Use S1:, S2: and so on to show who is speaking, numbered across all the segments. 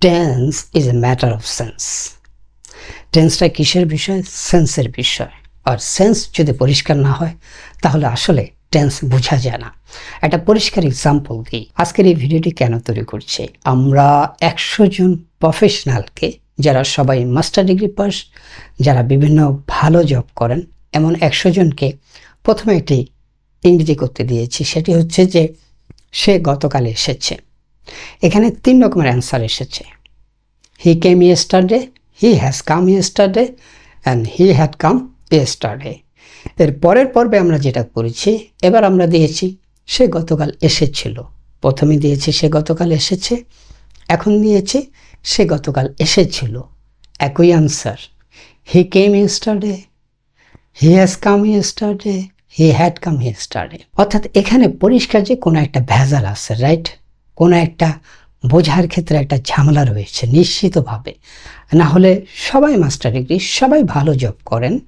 S1: Tense is a matter of sense টেন্সটা কিসের বিষয়? সেন্সের বিষয়। আর সেন্স যদি পরিষ্কার না হয়, তাহলে আসলে টেন্স বোঝা যায় না। একটা পরিষ্কার এক্সাম্পল দিই। আজকের এই ভিডিওটি কেন তৈরি করছে? আমরা একশো জন প্রফেশনালকে যারা সবাই মাস্টার ডিগ্রি পাস, যারা বিভিন্ন ভালো জব করেন, এমন একশো জনকে প্রথমে একটি ইংরেজি করতে দিয়েছি। সেটি হচ্ছে যে সে গতকাল এসেছে। এখানে তিন রকমের অ্যান্সার এসেছে। He came yesterday he has come yesterday and he had come yesterday এর পরের পর্বে আমরা যেটা করেছি এবার আমরা দিয়েছি, সে গতকাল এসেছিল। প্রথমে দিয়েছি, সে গতকাল এসেছে। এখন দিয়েছি, সে গতকাল এসেছিল। একই answer he came yesterday he has come yesterday he had come yesterday অর্থাৎ এখানে পরিষ্কার যে কোনো একটা ভেজাল আছে রাইট কোনো একটা বোঝার ক্ষেত্রে একটা ঝামেলা রয়েছে নিশ্চিতভাবে। না হলে সবাই মাস্টার ডিগ্রি, সবাই ভালো জব করেন।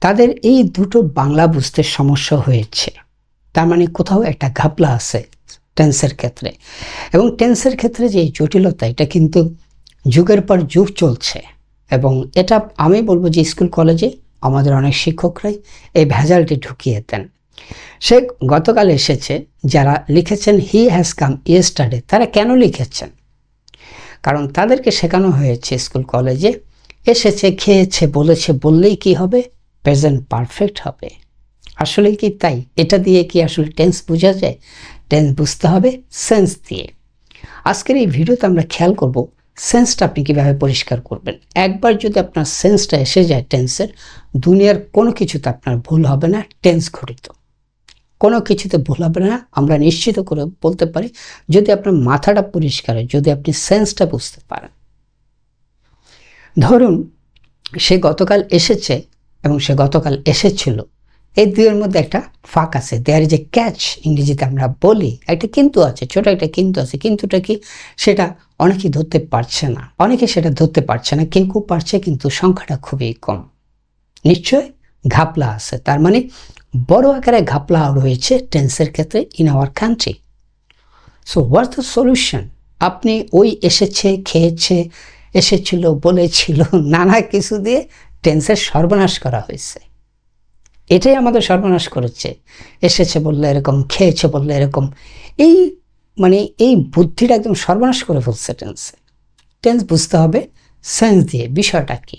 S1: তাদের এই দুটো বাংলা বুঝতে সমস্যা হয়েছে। তার মানে কোথাও একটা ঘাপলা আছে টেন্সের ক্ষেত্রে। এবং টেন্সের ক্ষেত্রে যে জটিলতা, এটা কিন্তু যুগের পর যুগ চলছে। এবং এটা আমি বলব যে স্কুল কলেজে আমাদের অনেক শিক্ষকরাই এই ভেজালটি ঢুকিয়ে দেন। সে গতকাল এসেছে যারা লিখেছেন হি হ্যাজ কাম ইয়েস্টারডে তারা কেন লিখেছেন? কারণ তাদেরকে শেখানো হয়েছে স্কুল, কলেজে। এসেছে, খেয়েছে, বলেছে, বললেই কি হবে? প্রেজেন্ট পারফেক্ট হবে। আসলে কি তাই? এটা দিয়ে কি আসলে টেন্স বোঝা যায়? টেন্স বুঝতে হবে সেন্স দিয়ে। আজকের এই ভিডিওতে আমরা খেয়াল করব সেন্সটা আপনি কীভাবে পরিষ্কার করবেন। একবার যদি আপনার সেন্সটা এসে যায় টেন্সের, দুনিয়ার কোনো কিছুতে আপনার ভুল হবে না, টেন্স ঘটিত। কোনো কিছুতে ভুল হবে না, আমরা নিশ্চিত করে বলতে পারি, যদি আপনার মাথাটা পরিষ্কার হয়, যদি আপনি সেন্সটা বুঝতে পারেন। ধরুন, সে গতকাল এসেছে এবং সে গতকাল এসেছিল। এই দুইয়ের মধ্যে একটা ফাঁক আছে। দেয়ার যে ক্যাচ ইংরেজিতে আমরা বলি একটা কিন্তু আছে, ছোট একটা কিন্তু আছে, কিন্তুটা কি, সেটা অনেকেই ধরতে পারছে না। অনেকে সেটা ধরতে পারছে না, কেউ কেউ পারছে, কিন্তু সংখ্যাটা খুবই কম। নিশ্চয় ঘাপলা আছে, তার মানে বড় আকারে ঘাপলা রয়েছে টেন্সের ক্ষেত্রে in our country so what's the solution আপনি ওই এসেছে, খেয়েছে, এসেছিল, বলেছিল, নানা কিছু দিয়ে টেন্সের সর্বনাশ করা হয়েছে। এটাই আমাদের সর্বনাশ করেছে। এসেছে বললে এরকম, খেয়েছে বললে এরকম। এই মানে এই বুদ্ধিটা একদম সর্বনাশ করে ফেলছে টেন্সে টেন্স বুঝতে হবে সেন্স দিয়ে বিষয়টা কী?